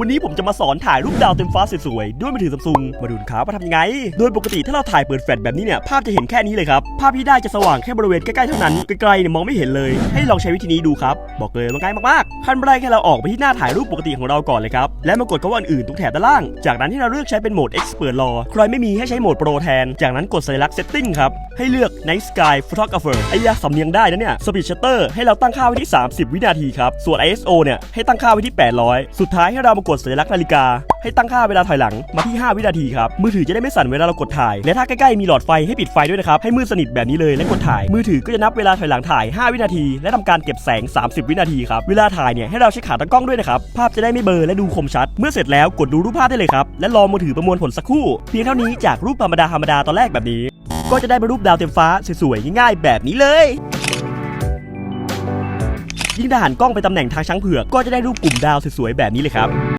วันนี้ผมจะมาสอนถ่ายรูปดาวเต็มฟ้าสวยๆด้วยมือถือซัมซุงมาดูนครับว่าทำยังไง โดยปกติถ้าเราถ่ายเปิดแฟลชแบบนี้เนี่ยภาพจะเห็นแค่นี้เลยครับ ภาพที่ได้จะสว่างแค่บริเวณใกล้ๆเท่านั้นไกลๆเนี่ยมองไม่เห็นเลย ให้ลองใช้วิธีนี้ดูครับ บอกเลยว่าง่ายมากๆขั้นแรกแค่เราออกไปที่หน้าถ่ายรูปปกติของเราก่อนเลยครับและมากดคำว่าอื่นๆตรงแถบด้านล่าง จากนั้นให้เราเลือกใช้เป็นโหมด Expert RAW ใครไม่มีให้ใช้โหมด Pro แทน จากนั้นกดสัญลักษณ์ Setting ครับให้เลือก Night Sky Photographer ไอ้ยาสำเนียงได้นะเนี่ย Speed Shutter ให้เราตั้งค่าไว้ที่ 30 วินาทีครับส่วน ISO เนี่ยให้ตั้งค่าไว้ที่ 800 สุดท้ายให้เรามากกดสัญลักษณ์นาฬิกา ให้ตั้งค่าเวลาถอยหลังมาที่ 5 วินาทีครับ มือถือจะได้ไม่สั่นเวลาเรากดถ่าย และถ้าใกล้ๆมีหลอดไฟให้ปิดไฟด้วยนะครับ ให้มืดสนิทแบบนี้เลยและกดถ่าย มือถือก็จะนับเวลาถอยหลังถ่าย 5 วินาที และทำการเก็บแสง 30 วินาทีครับ เวลาถ่ายเนี่ยให้เราใช้ขาตั้งกล้องด้วยนะครับ ภาพจะได้ไม่เบลอและดูคมชัด เมื่อเสร็จแล้วกดดูรูปภาพได้เลยครับ และรอมือถือประมวลผลสักครู่ เพียงเท่านี้จากรูปธรรมดาธรรมดาตอนแรกแบบนี้ ก็จะได้เป็นรูปดาวเต็มฟ้าสวยๆง่ายๆ แบบนี้เลยยิ่งถ้าหันกล้องไปตำแหน่งทางช้างเผือกก็จะได้รูปกลุ่มดาวสวยๆแบบนี้เลยครับ